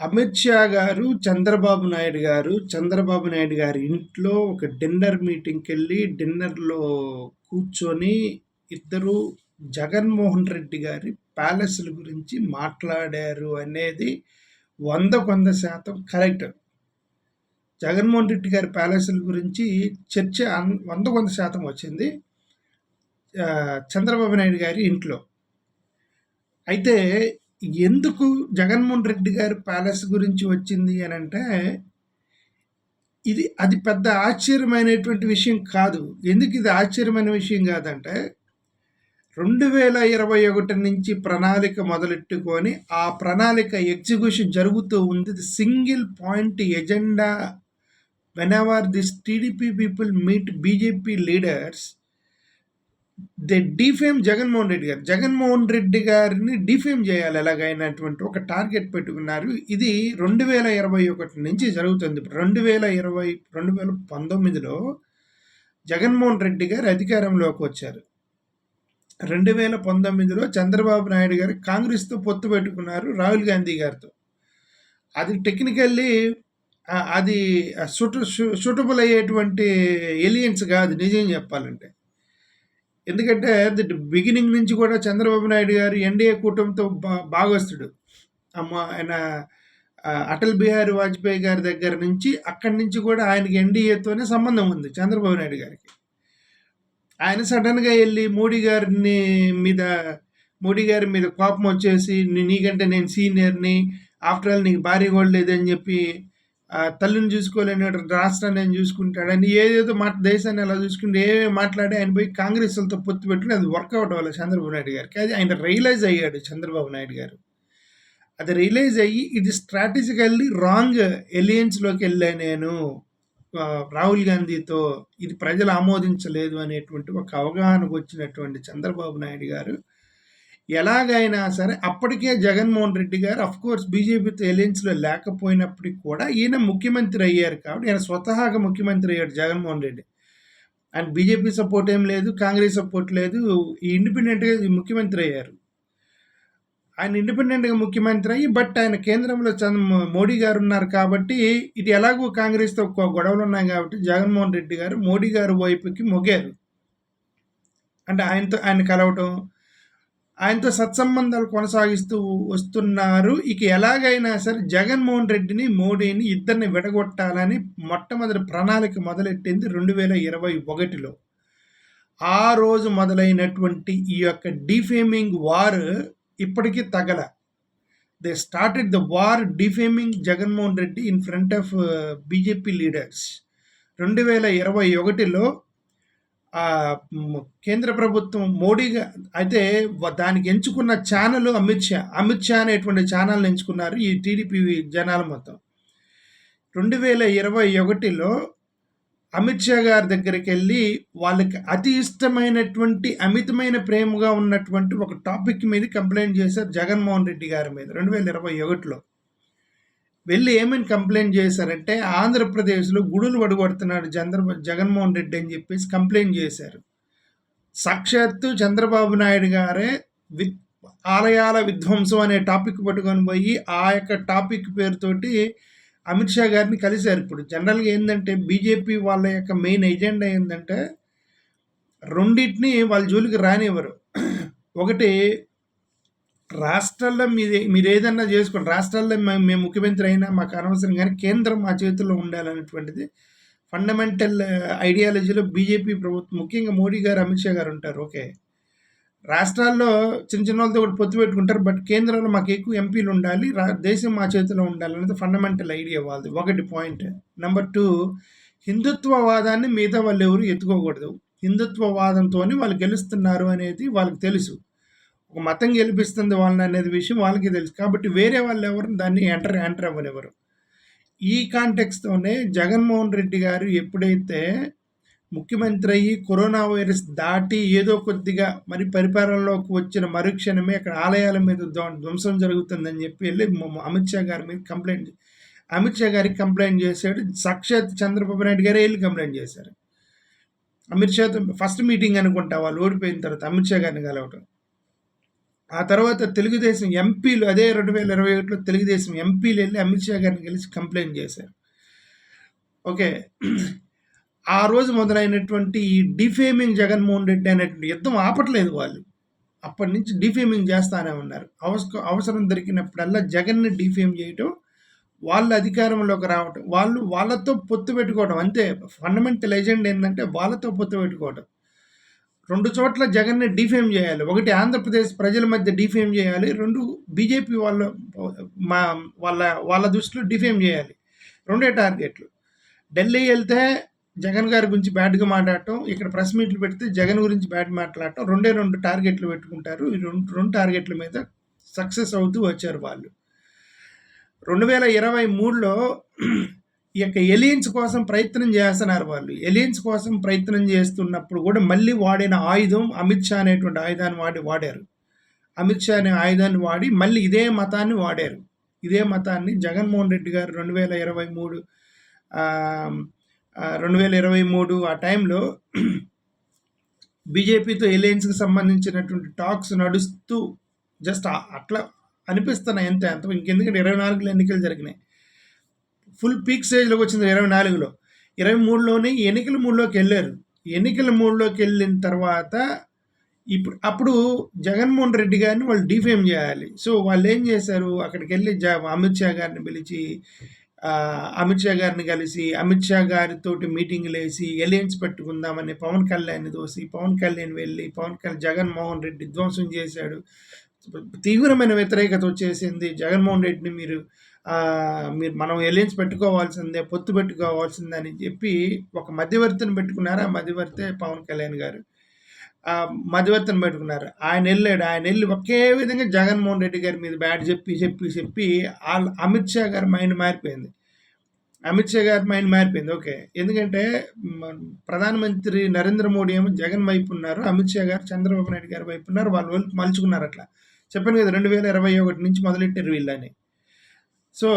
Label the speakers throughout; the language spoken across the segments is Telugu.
Speaker 1: అమిత్ షా గారు, చంద్రబాబు నాయుడు గారు, చంద్రబాబు నాయుడు గారి ఇంట్లో ఒక డిన్నర్ మీటింగ్కి వెళ్ళి డిన్నర్‌లో కూర్చొని ఇద్దరు జగన్మోహన్ రెడ్డి గారి ప్యాలెస్‌ల గురించి మాట్లాడారు అనేది వంద వంద శాతం కరెక్ట్. జగన్మోహన్ రెడ్డి గారి ప్యాలెస్‌ల గురించి చర్చ వంద వంద శాతం వచ్చింది. చంద్రబాబు నాయుడు గారి ఇంట్లో. అయితే ఎందుకు జగన్మోహన్ రెడ్డి గారి ప్యాలెస్ గురించి వచ్చింది అని అంటే ఇది అది పెద్ద ఆశ్చర్యమైనటువంటి విషయం కాదు. ఎందుకు ఇది ఆశ్చర్యమైన విషయం కాదంటే రెండు వేల ఇరవై ఒకటి నుంచి ప్రణాళిక మొదలెట్టుకొని ఆ ప్రణాళిక ఎగ్జిక్యూషన్ జరుగుతూ ఉంది. Single point agenda. Whenever this TDP people meet BJP leaders they defame Jaganmohan Reddy గారు. జగన్మోహన్ రెడ్డి గారిని డిఫేమ్ చేయాలి ఎలాగైనటువంటి ఒక టార్గెట్ పెట్టుకున్నారు. ఇది రెండు వేల ఇరవై ఒకటి నుంచి జరుగుతుంది. రెండు వేల ఇరవై రెండు వేల పంతొమ్మిదిలో జగన్మోహన్ రెడ్డి గారు అధికారంలోకి వచ్చారు. రెండు వేల పంతొమ్మిదిలో చంద్రబాబు నాయుడు గారు కాంగ్రెస్తో పొత్తు పెట్టుకున్నారు రాహుల్ గాంధీ గారితో. అది టెక్నికల్లీ అది సూట సూటబుల్ అయ్యేటువంటి ఎలియన్స్ కాదు నిజం చెప్పాలంటే. ఎందుకంటే బిగినింగ్ నుంచి కూడా చంద్రబాబు నాయుడు గారు ఎన్డీఏ కూటమితో బా భాగస్తుడు అమ్మ ఆయన అటల్ బిహారీ వాజ్పేయి గారి దగ్గర నుంచి అక్కడి నుంచి కూడా ఆయనకి ఎన్డీఏతోనే సంబంధం ఉంది చంద్రబాబు నాయుడు గారికి. ఆయన సడన్గా వెళ్ళి మోడీ గారిని మీద మోడీ గారి మీద కోపం వచ్చేసి నీకంటే నేను సీనియర్ని ఆఫ్టర్ ఆల్ నీకు భారీ కూడా లేదని చెప్పి తల్లిని చూసుకోలేని రాష్ట్రాన్ని ఆయన చూసుకుంటాడని ఏదేదో మాట దేశాన్ని అలా చూసుకుంటే ఏమేమి మాట్లాడి ఆయన పోయి కాంగ్రెస్లతో పొత్తు పెట్టుకుని అది వర్కౌట్ అవ్వాలి చంద్రబాబు నాయుడు గారికి. అది ఆయన రియలైజ్ అయ్యాడు చంద్రబాబు నాయుడు గారు. అది రియలైజ్ అయ్యి ఇది స్ట్రాటజికల్లీ రాంగ్ ఎలియన్స్లోకి వెళ్ళా నేను. రాహుల్ గాంధీతో ఇది ప్రజలు ఆమోదించలేదు అనేటువంటి ఒక అవగాహనకు వచ్చినటువంటి చంద్రబాబు నాయుడు గారు ఎలాగైనా సరే అప్పటికే జగన్మోహన్ రెడ్డి గారు అఫ్ కోర్స్ బీజేపీతో ఎలియన్స్లో లేకపోయినప్పటికీ కూడా ఈయన ముఖ్యమంత్రి అయ్యారు కాబట్టి ఈయన స్వతహాగా ముఖ్యమంత్రి అయ్యాడు Jaganmohan Reddy. And BJP support ఏం లేదు కాంగ్రెస్ సపోర్ట్ లేదు ఈ ఇండిపెండెంట్గా ముఖ్యమంత్రి అయ్యారు. ఆయన ఇండిపెండెంట్గా ముఖ్యమంత్రి అయ్యి బట్ ఆయన కేంద్రంలో చంద్ర మోడీ గారు ఉన్నారు కాబట్టి ఇది ఎలాగో కాంగ్రెస్తో గొడవలు ఉన్నాయి కాబట్టి జగన్మోహన్ రెడ్డి గారు మోడీ గారు వైపుకి మొగారు అంటే ఆయనతో ఆయన కలవటం ఆయనతో సత్సంబంధాలు కొనసాగిస్తూ వస్తున్నారు. ఇక ఎలాగైనా సరే జగన్మోహన్ రెడ్డిని మోడీని ఇద్దరిని విడగొట్టాలని మొట్టమొదటి ప్రణాళిక మొదలెట్టింది రెండు వేల ఇరవై ఒకటిలో. ఆ రోజు మొదలైనటువంటి ఈ యొక్క డిఫేమింగ్ వార్ ఇప్పటికీ తగల. They started the war defaming Jaganmohan Reddy in front of BJP leaders రెండు వేల ఇరవై ఒకటిలో కేంద్ర ప్రభుత్వం మోడీగా అయితే దానికి ఎంచుకున్న ఛానల్ అమిత్ షా అమిత్ షా అనేటువంటి ఛానల్ని ఎంచుకున్నారు ఈ టీడీపీ జనాలు మొత్తం. రెండు వేల ఇరవై ఒకటిలో అమిత్ షా గారి దగ్గరికి వెళ్ళి వాళ్ళకి అతి ఇష్టమైనటువంటి అమితమైన ప్రేమగా ఉన్నటువంటి ఒక టాపిక్ మీద కంప్లైంట్ చేశారు జగన్మోహన్ రెడ్డి గారి మీద. రెండు వేల ఇరవై ఒకటిలో వెళ్ళి ఏమని కంప్లైంట్ చేశారంటే ఆంధ్రప్రదేశ్లో గుడులు పడగొడుతున్నాడు చంద్ర జగన్మోహన్ రెడ్డి అని చెప్పేసి కంప్లైంట్ చేశారు. సాక్షాత్తు చంద్రబాబు నాయుడు గారే వి ఆలయాల విధ్వంసం అనే టాపిక్ పట్టుకొని పోయి ఆ యొక్క టాపిక్ పేరుతోటి అమిత్ షా గారిని కలిశారు. ఇప్పుడు జనరల్గా ఏంటంటే బీజేపీ వాళ్ళ యొక్క మెయిన్ ఎజెండా ఏంటంటే రెండింటిని వాళ్ళ జోలికి రానివ్వరు. ఒకటి రాష్ట్రాల్లో మీది మీరు ఏదన్నా చేసుకోండి. రాష్ట్రాల్లో మేము ముఖ్యమంత్రి అయినా మాకు అనవసరం కానీ కేంద్రం మా చేతుల్లో ఉండాలనేటువంటిది ఫండమెంటల్ ఐడియాలజీలో uh, బీజేపీ ప్రభుత్వం ముఖ్యంగా మోడీ గారు అమిత్ షా గారు ఉంటారు. ఓకే. రాష్ట్రాల్లో చిన్న చిన్న వాళ్ళతో కూడా పొత్తు పెట్టుకుంటారు బట్ కేంద్రంలో మాకు ఎక్కువ ఎంపీలు ఉండాలి రా దేశం మా చేతిలో ఉండాలనేది ఫండమెంటల్ ఐడియా వాళ్ళది. ఒకటి పాయింట్ నెంబర్ టూ హిందుత్వవాదాన్ని మిగతా వాళ్ళు ఎవరు ఎత్తుకోకూడదు. హిందుత్వవాదంతో వాళ్ళు గెలుస్తున్నారు అనేది వాళ్ళకి తెలుసు. ఒక మతం గెలిపిస్తుంది వాళ్ళని అనేది విషయం వాళ్ళకి తెలుసు. కాబట్టి వేరే వాళ్ళు ఎవరు దాన్ని ఎంటర్ ఎంటర్ అవ్వనివ్వరు ఈ కాంటెక్స్తోనే జగన్మోహన్ రెడ్డి గారు ఎప్పుడైతే ముఖ్యమంత్రి అయ్యి కరోనా వైరస్ దాటి ఏదో కొద్దిగా మరి పరిపాలనలోకి వచ్చిన మరుక్షణమే అక్కడ ఆలయాల మీద ధ్వంసం జరుగుతుందని చెప్పి వెళ్ళి అమిత్ షా గారి మీద కంప్లైంట్ అమిత్ షా గారికి కంప్లైంట్ చేశాడు. సాక్షాత్ చంద్రబాబు నాయుడు గారే వెళ్ళి కంప్లైంట్ చేశారు. అమిత్ షాతో ఫస్ట్ మీటింగ్ అనుకుంటా వాళ్ళు ఓడిపోయిన తర్వాత అమిత్ షా గారిని కలవటం. ఆ తర్వాత తెలుగుదేశం ఎంపీలు అదే రెండు వేల ఇరవై ఒకటిలో తెలుగుదేశం ఎంపీలు వెళ్ళి అమిత్ షా గారిని కలిసి కంప్లైంట్ చేశారు. ఓకే. ఆ రోజు మొదలైనటువంటి ఈ డిఫేమింగ్ జగన్మోహన్ రెడ్డి అనేటువంటి యుద్ధం ఆపట్లేదు వాళ్ళు. అప్పటి నుంచి డిఫేమింగ్ చేస్తానే ఉన్నారు. అవసరం అవసరం దొరికినప్పుడల్లా జగన్ని డిఫేమ్ చేయటం వాళ్ళ అధికారంలోకి రావటం వాళ్ళు వాళ్ళతో పొత్తు పెట్టుకోవడం అంతే. ఫండమెంటల్ ఎజెండా ఏంటంటే వాళ్ళతో పొత్తు పెట్టుకోవడం రెండు చోట్ల జగన్ని డిఫేమ్ చేయాలి. ఒకటి ఆంధ్రప్రదేశ్ ప్రజల మధ్య డిఫేమ్ చేయాలి. రెండు బీజేపీ వాళ్ళ మా వాళ్ళ వాళ్ళ దృష్టిలో డిఫేమ్ చేయాలి. రెండే టార్గెట్లు. ఢిల్లీ వెళ్తే జగన్ గారి గురించి బ్యాడ్గా మాట్లాడటం ఇక్కడ ప్రెస్ మీట్లు పెడితే జగన్ గురించి బ్యాడ్ మాట్లాడటం రెండే రెండు టార్గెట్లు పెట్టుకుంటారు. ఈ రెండు రెండు టార్గెట్ల మీద సక్సెస్ అవుతూ వచ్చారు వాళ్ళు. రెండు వేల ఇరవై మూడులో ఈ యొక్క ఎలియన్స్ కోసం ప్రయత్నం చేస్తున్నారు వాళ్ళు. ఎలియన్స్ కోసం ప్రయత్నం చేస్తున్నప్పుడు కూడా మళ్ళీ వాడిన ఆయుధం అమిత్ షా అనేటువంటి ఆయుధాన్ని వాడి వాడారు. అమిత్ షా అనే ఆయుధాన్ని వాడి మళ్ళీ ఇదే మతాన్ని వాడారు. ఇదే మతాన్ని జగన్మోహన్ రెడ్డి గారు రెండు వేల ఇరవై మూడు రెండు వేల ఇరవై మూడు ఆ టైంలో బీజేపీతో ఎలియన్స్కి సంబంధించినటువంటి టాక్స్ నడుస్తూ జస్ట్ అట్లా అనిపిస్తున్నాయి అంతే. అంత ఇంకెందుకంటే ఇరవై నాలుగులో ఎన్నికలు జరిగినాయి. ఫుల్ పీక్ స్టేజ్లోకి వచ్చింది ఇరవై నాలుగులో. ఇరవై మూడులోనే ఎన్నికల మూడులోకి వెళ్ళారు. ఎన్నికల మూడులోకి వెళ్ళిన తర్వాత ఇప్పుడు అప్పుడు జగన్మోహన్ రెడ్డి గారిని వాళ్ళు డిఫేమ్ చేయాలి. సో వాళ్ళు ఏం చేశారు? అక్కడికి వెళ్ళి జ అమిత్ షా గారిని పిలిచి అమిత్ షా గారిని కలిసి అమిత్ షా గారితోటి మీటింగ్లు వేసి ఎలియన్స్ పెట్టుకుందామని పవన్ కళ్యాణ్ దోసి పవన్ కళ్యాణ్ వెళ్ళి పవన్ కళ్యాణ్ జగన్మోహన్ రెడ్డి ధ్వంసం చేశాడు. తీవ్రమైన వ్యతిరేకత వచ్చేసింది. జగన్మోహన్ రెడ్డిని మీరు మీరు మనం ఎలియన్స్ పెట్టుకోవాల్సిందే పొత్తు పెట్టుకోవాల్సిందే అని చెప్పి ఒక మధ్యవర్తిని పెట్టుకున్నారు? ఆ మధ్యవర్తే పవన్ కళ్యాణ్ గారు. మధ్యవర్తిని పెట్టుకున్నారు. ఆయన వెళ్ళాడు. ఆయన వెళ్ళి ఒకే విధంగా జగన్మోహన్ రెడ్డి గారి మీద బ్యాడ్ చెప్పి చెప్పి చెప్పి అమిత్ షా గారి మైండ్ మారిపోయింది. అమిత్ షా గారి మైండ్ మారిపోయింది. ఓకే. ఎందుకంటే ప్రధానమంత్రి నరేంద్ర మోడీ ఏమో జగన్ వైపు ఉన్నారు అమిత్ షా గారు చంద్రబాబు నాయుడు గారి వైపు ఉన్నారు వాళ్ళు మలుచుకున్నారు అట్లా. చెప్పాను కదా రెండు వేల ఇరవై ఒకటి నుంచి మొదలెట్టారు వీళ్ళని. సో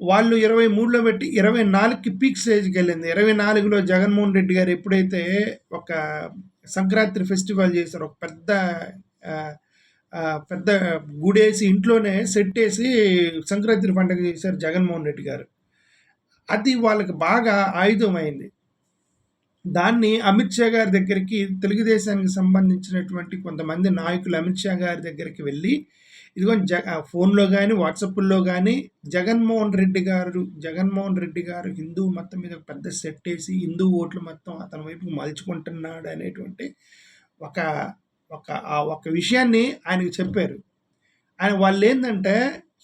Speaker 1: వాళ్ళు ఇరవై మూడులో పెట్టి ఇరవై నాలుగుకి పీక్ స్టేజ్కి వెళ్ళింది. ఇరవై నాలుగులో జగన్మోహన్ రెడ్డి గారు ఎప్పుడైతే ఒక సంక్రాంతి ఫెస్టివల్ చేశారు ఒక పెద్ద పెద్ద గుడేసి ఇంట్లోనే సెట్ వేసి సంక్రాంతి పండుగ చేశారు జగన్మోహన్ రెడ్డి గారు. అది వాళ్ళకి బాగా ఆయుధం అయింది దాన్ని అమిత్ షా గారి దగ్గరికి తెలుగుదేశానికి సంబంధించినటువంటి కొంతమంది నాయకులు అమిత్ షా గారి దగ్గరికి వెళ్ళి ఇదిగో జగ ఫోన్లో కానీ వాట్సాప్లో కానీ జగన్మోహన్ రెడ్డి గారు జగన్మోహన్ రెడ్డి గారు హిందూ మొత్తం మీద పెద్ద సెట్ వేసి హిందూ ఓట్లు మొత్తం అతని వైపు మలుచుకుంటున్నాడు అనేటువంటి ఒక ఒక ఆ ఒక విషయాన్ని ఆయనకు చెప్పారు. ఆయన వాళ్ళు ఏంటంటే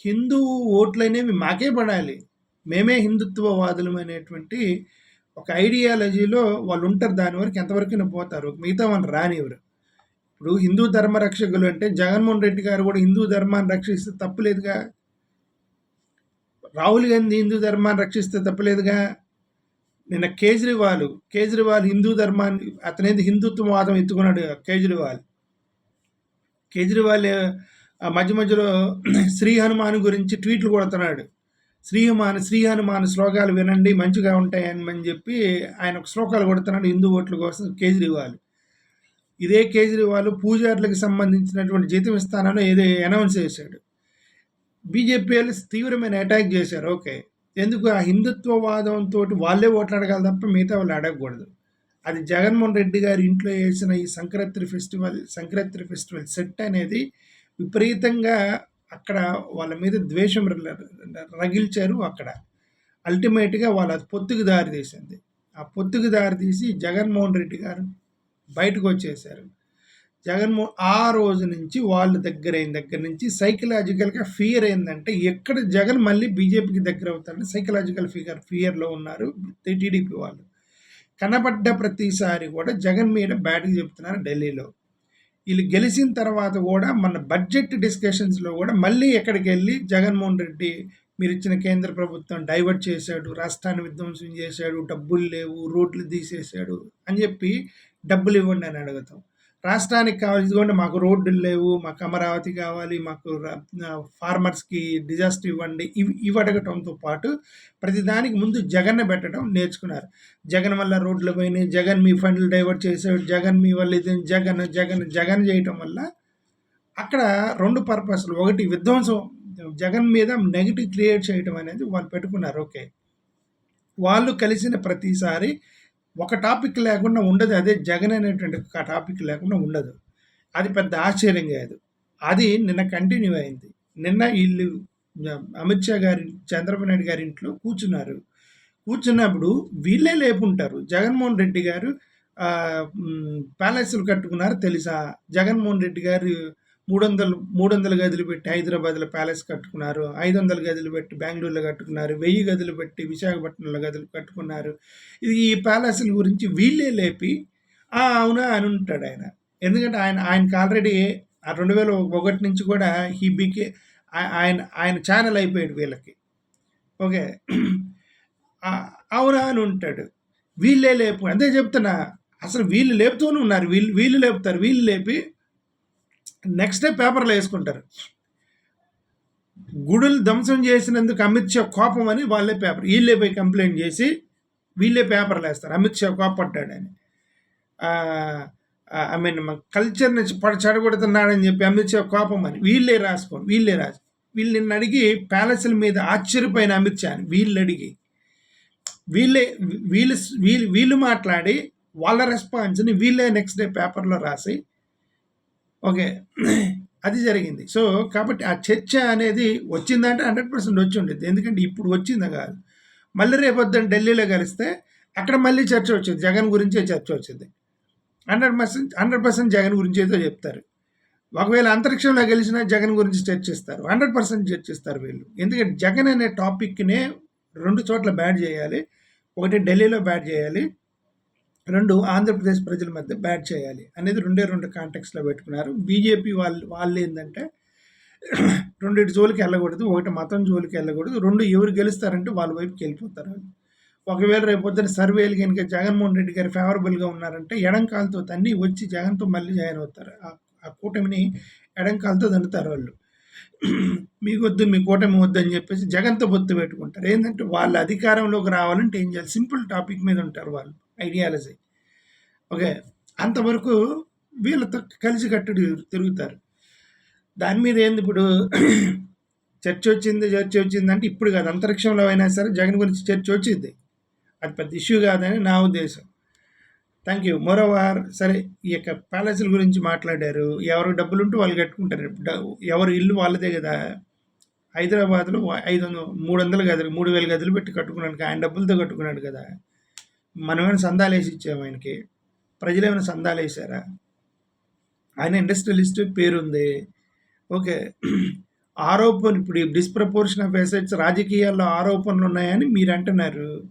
Speaker 1: హిందూ ఓట్లు అనేవి మాకే పడాలి. మేమే హిందుత్వవాదులం అనేటువంటి ఒక ఐడియాలజీలో వాళ్ళు ఉంటారు. దాని వరకు ఎంతవరకు పోతారు. మిగతా వాళ్ళు రానివ్వరు. ఇప్పుడు హిందూ ధర్మ రక్షకులు అంటే జగన్మోహన్ రెడ్డి గారు కూడా హిందూ ధర్మాన్ని రక్షిస్తే తప్పులేదుగా? రాహుల్ గాంధీ హిందూ ధర్మాన్ని రక్షిస్తే తప్పలేదుగా? నిన్న కేజ్రీవాల్ కేజ్రీవాల్ హిందూ ధర్మాన్ని అతనేది హిందుత్వవాదం ఎత్తుకున్నాడు కేజ్రీవాల్. కేజ్రీవాల్ మధ్య మధ్యలో శ్రీ హనుమాన్ గురించి ట్వీట్లు కొడుతున్నాడు. శ్రీ హనుమాన్ శ్రీ హనుమాన్ శ్లోకాలు వినండి మంచిగా ఉంటాయని అని చెప్పి ఆయన శ్లోకాలు కొడుతున్నాడు హిందూ ఓట్ల కోసం కేజ్రీవాల్. ఇదే కేజ్రీవాల్ పూజారులకు సంబంధించినటువంటి జీతం ఇస్తానని ఏదో అనౌన్స్ చేశాడు. బీజేపీ వాళ్ళు తీవ్రమైన అటాక్ చేశారు. ఓకే. ఎందుకు? ఆ హిందుత్వవాదంతో వాళ్ళే ఓట్లాడగలరు తప్ప మిగతా వాళ్ళు అడగకూడదు అది జగన్మోహన్ రెడ్డి గారి ఇంట్లో వేసిన ఈ Sankranti festival Sankranti festival set అనేది విపరీతంగా అక్కడ వాళ్ళ మీద ద్వేషం రగిల్చారు అక్కడ. అల్టిమేట్గా వాళ్ళ పొత్తుకు దారి తీసింది. ఆ పొత్తుకు దారి తీసి జగన్మోహన్ రెడ్డి గారు బయటకు వచ్చేసారు జగన్మోహన్ ఆ రోజు నుంచి వాళ్ళు దగ్గర అయిన దగ్గర నుంచి సైకలాజికల్గా ఫియర్ ఏంటంటే ఎక్కడ జగన్ మళ్ళీ బీజేపీకి దగ్గర అవుతారని సైకలాజికల్ ఫిగర్ ఫియర్లో ఉన్నారు టీడీపీ వాళ్ళు. కనబడ్డ ప్రతిసారి కూడా జగన్ మీద బ్యాటింగ్ చెప్తున్నారు ఢిల్లీలో. వీళ్ళు గెలిచిన తర్వాత కూడా మన బడ్జెట్ డిస్కషన్స్లో కూడా మళ్ళీ ఎక్కడికి వెళ్ళి జగన్మోహన్ రెడ్డి మీరు ఇచ్చిన కేంద్ర ప్రభుత్వం డైవర్ట్ చేశాడు రాష్ట్రాన్ని విధ్వంసం చేశాడు డబ్బులు లేవు రోడ్లు తీసేశాడు అని చెప్పి డబ్బులు ఇవ్వండి అని అడుగుతాం. రాష్ట్రానికి కావాలి ఇదిగోండి మాకు రోడ్డులు లేవు మాకు అమరావతి కావాలి మాకు ఫార్మర్స్కి డిజాస్టర్ ఇవ్వండి ఇవి ఇవి అడగటంతో పాటు ప్రతిదానికి ముందు జగన్ పెట్టడం నేర్చుకున్నారు. జగన్ వల్ల రోడ్లు పోయినాయి జగన్ మీ ఫండ్లు డైవర్ట్ చేసాడు జగన్ మీ వల్ల ఇది జగన్ జగన్ జగన్ చేయటం వల్ల అక్కడ రెండు పర్పస్లు ఒకటి విధ్వంసం జగన్ మీద నెగిటివ్ క్రియేట్ చేయడం అనేది వాళ్ళు పెట్టుకున్నారు ఓకే. వాళ్ళు కలిసిన ప్రతిసారి ఒక టాపిక్ లేకుండా ఉండదు. అదే జగన్ అనేటువంటి ఒక టాపిక్ లేకుండా ఉండదు. అది పెద్ద ఆశ్చర్యం కాదు. అది నిన్న కంటిన్యూ అయింది. నిన్న వీళ్ళు అమిత్ షా గారి చంద్రబాబు నాయుడు గారి ఇంట్లో కూర్చున్నారు. కూర్చున్నప్పుడు వీళ్ళే లేపుంటారు. జగన్మోహన్ రెడ్డి గారు ప్యాలెస్లు కట్టుకున్నారు తెలుసా? జగన్మోహన్ రెడ్డి గారు మూడు వందలు మూడు వందల గదులు పెట్టి హైదరాబాద్లో ప్యాలెస్ కట్టుకున్నారు. ఐదు వందల గదులు పెట్టి బెంగళూరులో కట్టుకున్నారు. వెయ్యి గదులు పెట్టి విశాఖపట్నంలో గదులు కట్టుకున్నారు. ఇది ఈ ప్యాలెస్ల గురించి వీళ్ళే లేపి అవునా అని ఉంటాడు ఆయన. ఎందుకంటే ఆయన ఆయనకు ఆల్రెడీ రెండు వేల ఒకటి నుంచి కూడా హీ బికే ఆయన ఆయన ఛానల్ అయిపోయాడు వీళ్ళకి. ఓకే. అవునా అని ఉంటాడు. వీళ్ళే లేపు అంతే చెప్తున్నా. అసలు వీళ్ళు లేపుతూనే ఉన్నారు. వీళ్ళు వీళ్ళు లేపుతారు. వీళ్ళు లేపి నెక్స్ట్ డే పేపర్లో వేసుకుంటారు. గుడులు ధ్వంసం చేసినందుకు అమిత్ షా కోపం అని వాళ్ళే పేపర్ వీళ్ళే పోయి కంప్లైంట్ చేసి వీళ్ళే పేపర్లు వేస్తారు. అమిత్ షా కోపడ్డాడని ఐ మీన్ కల్చర్ని చెడగొడుతున్నాడని చెప్పి అమిత్ షా కోపం అని. వీళ్ళే రాసుకోండి వీళ్ళే రాసు వీళ్ళు నిన్ను అడిగి ప్యాలెస్ల మీద ఆశ్చర్యపోయిన అమిత్ షా వీళ్ళు అడిగి వీళ్ళే వీళ్ళు వీళ్ళు వీళ్ళు మాట్లాడి వాళ్ళ రెస్పాన్స్ని వీళ్ళే నెక్స్ట్ డే పేపర్లో రాసి ఓకే. అది జరిగింది. సో కాబట్టి ఆ చర్చ అనేది వచ్చిందంటే హండ్రెడ్ పర్సెంట్ వచ్చి ఉండేది. ఎందుకంటే ఇప్పుడు వచ్చిందా కాదు. మళ్ళీ రేపొద్దున ఢిల్లీలో కలిస్తే అక్కడ మళ్ళీ చర్చ వచ్చింది. జగన్ గురించే చర్చ వచ్చింది. Hundred percent hundred percent Jagan గురించి ఏదో చెప్తారు. ఒకవేళ అంతరిక్షంలో గెలిచినా జగన్ గురించి చర్చిస్తారు హండ్రెడ్ పర్సెంట్ చర్చిస్తారు వీళ్ళు. ఎందుకంటే జగన్ అనే టాపిక్నే రెండు చోట్ల బ్యాడ్ చేయాలి. ఒకటి ఢిల్లీలో బ్యాడ్ చేయాలి. రెండు ఆంధ్రప్రదేశ్ ప్రజల మధ్య బ్యాట్ చేయాలి అనేది రెండే రెండు కాంటెక్స్లో పెట్టుకున్నారు. బీజేపీ వాళ్ళు వాళ్ళు ఏంటంటే రెండింటి జోలికి వెళ్ళకూడదు ఒకటి మతం జోలికి వెళ్ళకూడదు రెండు ఎవరు గెలుస్తారంటే వాళ్ళ వైపుకి వెళ్ళిపోతారు. ఒకవేళ రేపు పొద్దున సర్వేలు కనుక జగన్మోహన్ రెడ్డి గారు ఫేవరబుల్గా ఉన్నారంటే ఎడంకాలతో తన్ని వచ్చి జగన్తో మళ్ళీ జాయిన్ అవుతారు. ఆ కూటమిని ఎడంకాలతో దండుతారు వాళ్ళు. మీకు వద్దు మీ కూటమి వద్దు అని చెప్పేసి జగన్తో బొత్తు పెట్టుకుంటారు. ఏంటంటే వాళ్ళ అధికారంలోకి రావాలంటే ఏం చేయాలి? సింపుల్ టాపిక్ మీద ఉంటారు వాళ్ళు. ఐడియాలజీ ఓకే అంతవరకు వీళ్ళతో కలిసి కట్టుడు తిరుగుతారు. దాని మీద ఏంది ఇప్పుడు? చర్చ వచ్చింది చర్చ వచ్చింది అంటే ఇప్పుడు కాదు అంతరిక్షంలో అయినా సరే జగన్ గురించి చర్చ వచ్చింది. అది పెద్ద ఇష్యూ కాదని నా ఉద్దేశం. థ్యాంక్ యూ మరోవార్ సరే ఈ యొక్క ప్యాలెస్ల గురించి మాట్లాడారు. ఎవరు డబ్బులు ఉంటే వాళ్ళు కట్టుకుంటారు. ఎవరు ఇల్లు వాళ్ళదే కదా. హైదరాబాద్లో ఐదు వందలు మూడు వందల గదులు మూడు వేల గదులు పెట్టి కట్టుకున్నాడు. ఆయన డబ్బులతో కట్టుకున్నాడు కదా. మనమేమైనా సందాలు వేసి ఇచ్చాము ఆయనకి? ప్రజలు ఏమైనా సందాలు వేసారా? ఆయన ఇండస్ట్రియలిస్ట్ పేరుంది. ఓకే. ఆరోపణ ఇప్పుడు డిస్ప్రపోర్షన్ ఆఫ్ ఎసెట్స్ రాజకీయాల్లో ఆరోపణలు ఉన్నాయని మీరు అంటున్నారు.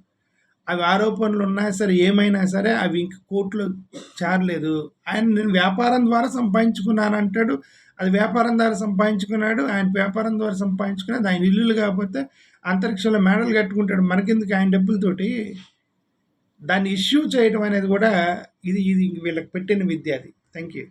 Speaker 1: అవి ఆరోపణలు ఉన్నా సరే ఏమైనా సరే అవి ఇంక కోర్టులో చేరలేదు. ఆయన నేను వ్యాపారం ద్వారా సంపాదించుకున్నాను అంటాడు. అది వ్యాపారం ద్వారా సంపాదించుకున్నాడు. ఆయన వ్యాపారం ద్వారా సంపాదించుకున్నది ఆయన ఇల్లులు కాకపోతే అంతరిక్షంలో మెడల్ కట్టుకుంటాడు. మనకెందుకు ఆయన డబ్బులతోటి? దాన్ని ఇష్యూ చేయడం అనేది కూడా ఇది ఇది వీళ్ళకి పెట్టిన విద్య అది. Thank you